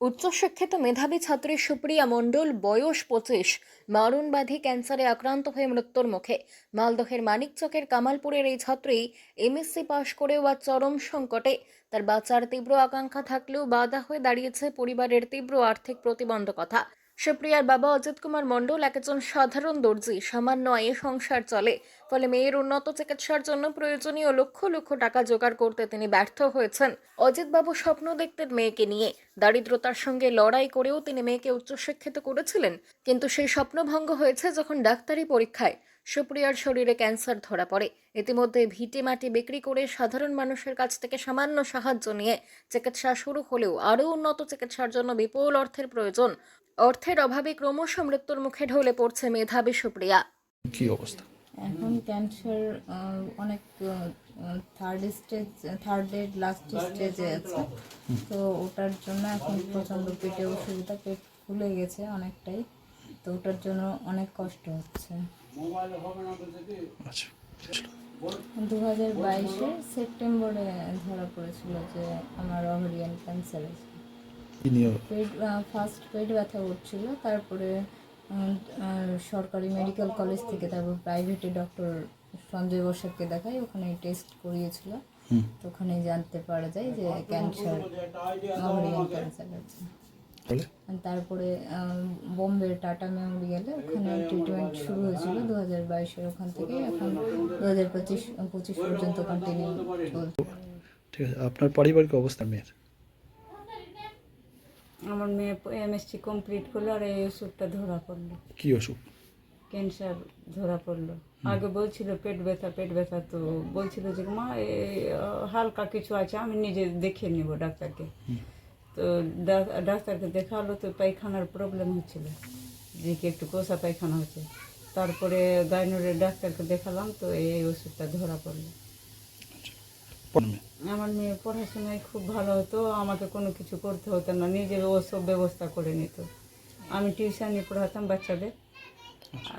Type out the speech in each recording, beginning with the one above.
উচ্চশিক্ষিত মেধাবী ছাত্রী সুপ্রিয়া মণ্ডল, বয়স পঁচিশ মারণব্যাধি ক্যান্সারে আক্রান্ত হয়ে মৃত্যুর মুখে। মালদহের মানিকচকের কামালপুরের এই ছাত্রী এমএসসি পাশ করেও আজ চরম সংকটে। তার বাঁচার তীব্র আকাঙ্ক্ষা থাকলেও বাধা হয়ে দাঁড়িয়েছে পরিবারের তীব্র আর্থিক প্রতিবন্ধকতা। সুপ্রিয়ার বাবা অজিত কুমার মণ্ডল একজন সাধারণ দর্জি। সামান্য আয়ে সংসার চলে। ফলে মেয়ের উন্নত চিকিৎসার জন্য প্রয়োজনীয় লক্ষ লক্ষ টাকা জোগাড় করতে তিনি ব্যর্থ হয়েছেন। অজিতবাবু স্বপ্ন দেখতেন মেয়েকে নিয়ে। দারিদ্রতার সঙ্গে লড়াই করেও তিনি মেয়েকে উচ্চশিক্ষিত করেছিলেন। কিন্তু সেই স্বপ্নভঙ্গ হয়েছে যখন ডাক্তারি পরীক্ষায়। সুপ্রিয়ার শরীরে ক্যান্সার ধরা পড়ে। ইতিমধ্যে ভিটে মাটি বিক্রি করে সাধারণ মানুষের কাছ থেকে সামান্য সাহায্য নিয়ে চিকিৎসা শুরু হলেও আরও উন্নত চিকিৎসার জন্য বিপুল অর্থের প্রয়োজন। অর্থের অভাবে ক্রমশ মৃত্যুর মুখে ঢলে পড়ছে মেধাবী সুপ্রিয়া। কি অবস্থা? এখন ক্যান্সার অনেক থার্ড স্টেজ থার্ড এর লাস্ট স্টেজে আছে। তো ওটার জন্য এখন প্রচণ্ড পেটে অসুবিধা পেট ফুলে গেছে অনেকটাই। তো ওটার জন্য অনেক কষ্ট হচ্ছে। আচ্ছা। দু হাজার বাইশে সেপ্টেম্বরে ধরা পড়েছিল যে আমার অভারিয়ান ক্যান্সার আছে কি নিয়ে পেট ফার্স্ট পেট ব্যথা উঠছিল তারপরে সরকারি মেডিকেল কলেজ থেকে তারপর প্রাইভেটে ডক্টর সঞ্জয় বসাককে দেখাই ওখানে টেস্ট করিয়েছিল। তো ওখানে জানতে পারা যায় যে ক্যান্সার অভারিয়ান ক্যান্সার আছে তারপরে বোম্বে টাটা মেমোরিয়ালে ওখানে ট্রিটমেন্ট শুরু হয়েছিল দু হাজার বাইশের ওখান থেকে। এখন দু হাজার পঁচিশ পঁচিশ পর্যন্ত কন্টিনিউ চলছে। ঠিক আছে আপনার পারিবারিক অবস্থা মেয়ের? আমার মেয়ে এমএসসি কমপ্লিট করল আর এই ওষুধটা ধরা পড়ল। কি অসুখ ক্যান্সার ধরা পড়ল। আগে বলছিল পেট ব্যথা পেট ব্যথা তো বলছিল যে মা এই হালকা কিছু আছে আমি নিজে দেখিয়ে নেব ডাক্তারকে। তো ডাক্তারকে দেখাল তো পায়খানার প্রবলেম হচ্ছিল। যে কি একটু কোষা পায়খানা হচ্ছে। তারপরে গাইনোরের ডাক্তারকে দেখালাম তো এই ওষুধটা ধরা পড়ল। আমার মেয়ে পড়াশোনায় খুব ভালো হতো আমাকে কোনো কিছু করতে হতো না নিজের ওসব ব্যবস্থা করে নিত। আমি টিউশনি পড়াতাম বাচ্চাদের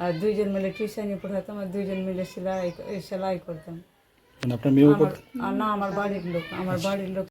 আর দুইজন মিলে টিউশনি পড়াতাম আর দুইজন মিলে সেলাই সেলাই করতাম। মানে না আমার বাড়ির লোক আমার বাড়ির লোক